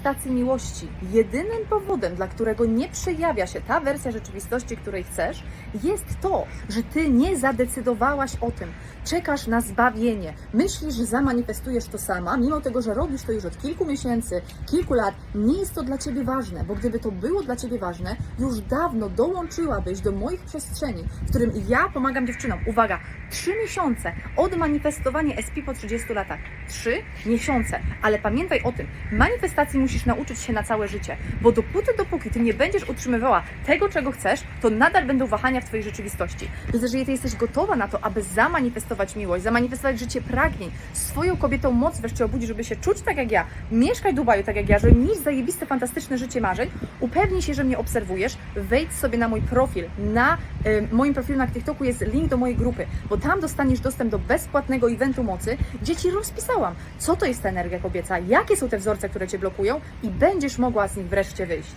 manifestacji miłości, jedynym powodem, dla którego nie przejawia się ta wersja rzeczywistości, której chcesz, jest to, że ty nie zadecydowałaś o tym. Czekasz na zbawienie. Myślisz, że zamanifestujesz to sama, mimo tego, że robisz to już od kilku miesięcy, kilku lat. Nie jest to dla ciebie ważne, bo gdyby to było dla ciebie ważne, już dawno dołączyłabyś do moich przestrzeni, w którym ja pomagam dziewczynom. Uwaga, trzy miesiące od manifestowania SP po 30 latach. Trzy miesiące. Ale pamiętaj o tym, manifestacji musisz nauczyć się na całe życie, bo dopóty, dopóki ty nie będziesz utrzymywała tego, czego chcesz, to nadal będą wahania w twojej rzeczywistości. Więc jeżeli ty jesteś gotowa na to, aby zamanifestować miłość, zamanifestować życie pragnień, swoją kobietą moc wreszcie obudzić, żeby się czuć tak jak ja, mieszkać w Dubaju tak jak ja, żeby mieć zajebiste, fantastyczne życie marzeń, upewnij się, że mnie obserwujesz, wejdź sobie na mój profil, na y, moim profilu na TikToku jest link do mojej grupy, bo tam dostaniesz dostęp do bezpłatnego eventu mocy, gdzie Ci rozpisałam, co to jest ta energia kobieca, jakie są te wzorce, które Cię blokują i będziesz mogła z nich wreszcie wyjść.